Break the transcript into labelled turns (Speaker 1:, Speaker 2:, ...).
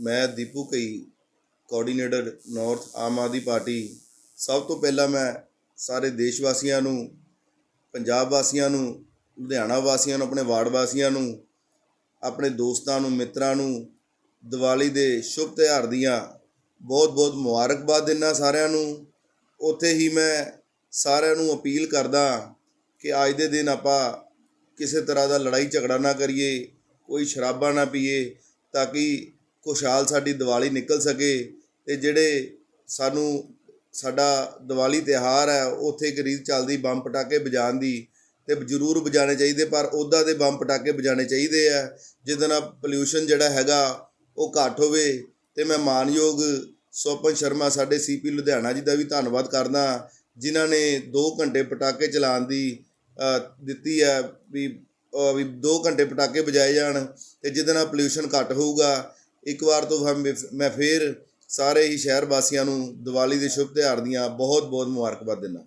Speaker 1: ਮੈਂ ਦੀਪੂ ਕਈ coordinator north Aam Aadmi Party. ਸਭ ਤੋਂ ਪਹਿਲਾਂ ਮੈਂ ਸਾਰੇ ਦੇਸ਼ ਵਾਸੀਆਂ ਨੂੰ, ਪੰਜਾਬ ਵਾਸੀਆਂ ਨੂੰ, ਲੁਧਿਆਣਾ ਵਾਸੀਆਂ ਨੂੰ, ਆਪਣੇ ਵਾਰਡ ਵਾਸੀਆਂ ਨੂੰ, ਆਪਣੇ ਦੋਸਤਾਂ ਨੂੰ, ਮਿੱਤਰਾਂ ਨੂੰ, ਦੀਵਾਲੀ ਦੇ ਸ਼ੁਭ ਤਿਉਹਾਰ ਦੀਆਂ ਬਹੁਤ-ਬਹੁਤ ਮੁਬਾਰਕਬਾਦ ਦਿੰਦਾ ਸਾਰਿਆਂ ਨੂੰ। ਉੱਥੇ ਹੀ ਮੈਂ ਸਾਰਿਆਂ ਨੂੰ ਅਪੀਲ ਕਰਦਾ ਕਿ ਅੱਜ ਦੇ ਦਿਨ ਆਪਾਂ ਕਿਸੇ ਤਰ੍ਹਾਂ ਦਾ ਲੜਾਈ ਝਗੜਾ ਨਾ ਕਰੀਏ, ਕੋਈ ਸ਼ਰਾਬਾਂ ਨਾ ਪੀਏ, ਤਾਂ ਕਿ ਖੁਸ਼ਹਾਲ ਸਾਡੀ ਦੀਵਾਲੀ ਨਿਕਲ ਸਕੇ ਤੇ ਜਿਹੜੇ ਸਾਨੂੰ ਸਾਡਾ ਦੀਵਾਲੀ ਤਿਉਹਾਰ ਹੈ ਉੱਥੇ ਇੱਕ ਰੀਤ ਚੱਲਦੀ ਬੰਬ ਪਟਾਕੇ ਵਜਾਉਣ ਦੀ ਤੇ ਜ਼ਰੂਰ ਵਜਾਣੇ ਚਾਹੀਦੇ ਪਰ ਉੱਦਾਂ ਦੇ ਬੰਬ ਪਟਾਕੇ ਵਜਾਣੇ ਚਾਹੀਦੇ ਆ ਜਿਹਦੇ ਨਾਲ ਪੋਲਿਊਸ਼ਨ ਜਿਹੜਾ ਹੈਗਾ ਉਹ ਘੱਟ ਹੋਵੇ। ਤੇ ਮੈਂ ਮਾਨਯੋਗ ਸੋਪਨ ਸ਼ਰਮਾ ਸਾਡੇ ਸੀਪੀ ਲੁਧਿਆਣਾ ਜੀ ਦਾ ਵੀ ਧੰਨਵਾਦ ਕਰਦਾ ਜਿਨ੍ਹਾਂ ਨੇ 2 ਘੰਟੇ ਪਟਾਕੇ ਚਲਾਉਣ ਦੀ ਦਿੱਤੀ ਹੈ ਵੀ ਅ, ਵੀ 2 ਘੰਟੇ ਪਟਾਕੇ ਵਜਾਏ ਜਾਣ ਤੇ ਜਿਹਦੇ ਨਾਲ ਪੋਲਿਊਸ਼ਨ ਘੱਟ ਹੋਊਗਾ। ਇੱਕ ਵਾਰ ਤੋਂ ਮੈਂ ਫੇਰ ਸਾਰੇ ਹੀ ਸ਼ਹਿਰ ਵਾਸੀਆਂ ਨੂੰ ਦੀਵਾਲੀ ਦੇ ਸ਼ੁਭ ਤਿਉਹਾਰ ਦੀਆਂ ਬਹੁਤ ਬਹੁਤ ਮੁਬਾਰਕਬਾਦ ਦਿੰਦਾ।